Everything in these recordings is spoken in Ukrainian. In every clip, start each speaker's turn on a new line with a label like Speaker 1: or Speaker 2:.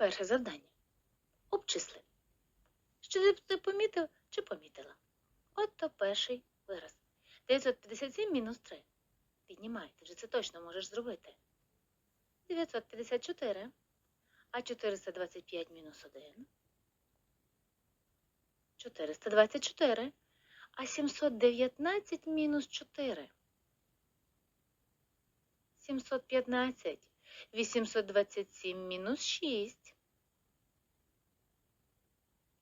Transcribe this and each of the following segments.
Speaker 1: Перше завдання. Обчисли. Що ти- ти помітив чи помітила? От то перший вираз. 957 мінус 3. Піднімай, ти вже це точно можеш зробити. 954. А 425 мінус 1. 424. А 719 мінус 4. 715. 827 мінус 6.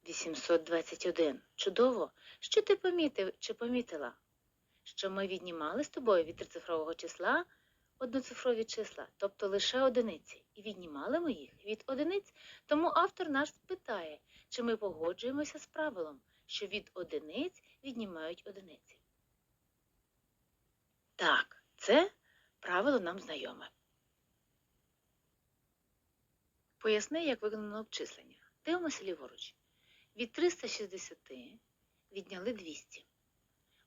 Speaker 1: 821. Чудово. Що ти помітив чи помітила? Що ми віднімали з тобою від трицифрового числа одноцифрові числа, тобто лише одиниці. І віднімали ми їх від одиниць. Тому автор наш питає, чи ми погоджуємося з правилом, що від одиниць віднімають одиниці. Так, це правило нам знайоме. Поясни, як виконано обчислення. Дивимося ліворуч. Від 360 відняли 200.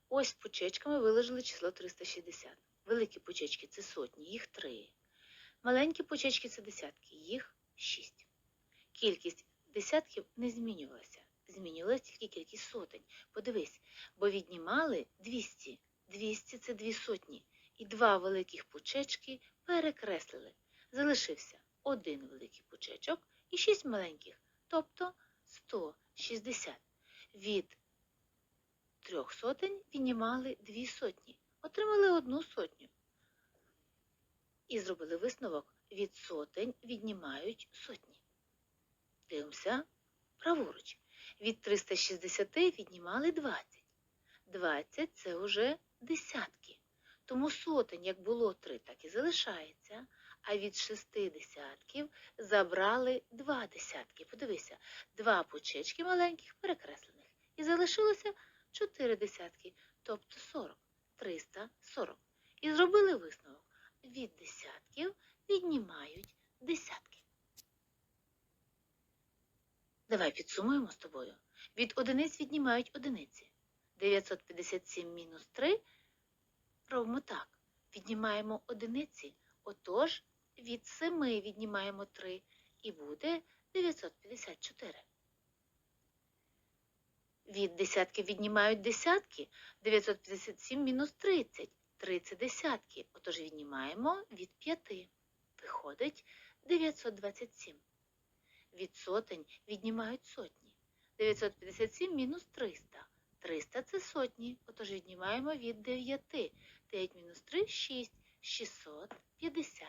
Speaker 1: Ось пучечками виложили число 360. Великі пучечки це сотні, їх 3. Маленькі пучечки це десятки, їх 6. Кількість десятків не змінювалася. Змінювалася тільки кількість сотень. Подивись, бо віднімали 200. 200 це дві сотні. І два великих пучечки перекреслили. Залишився один великий пучечок і шість маленьких, тобто 160. Від трьох сотень віднімали дві сотні, отримали одну сотню. І зробили висновок від сотень віднімають сотні. Дивимося праворуч. Від 360 віднімали 20. 20 це вже десятки. Тому сотень, як було 3, так і залишається. А від шести десятків забрали два десятки. Подивися, два пучечки маленьких перекреслених. І залишилося чотири десятки, тобто 40, 340. І зробили висновок. Від десятків віднімають десятки. Давай підсумуємо з тобою. Від одиниць віднімають одиниці. 957 мінус 3 робимо так. Віднімаємо одиниці, отож від 7 віднімаємо 3 і буде 954. Від десятків віднімають десятки, 957 мінус 30. 30 десятки, отож віднімаємо від 5. Виходить 927. Від сотень віднімають сотні. 957 мінус 300. 300 це сотні, отож віднімаємо від 9. 9 мінус 3 – 6. 650.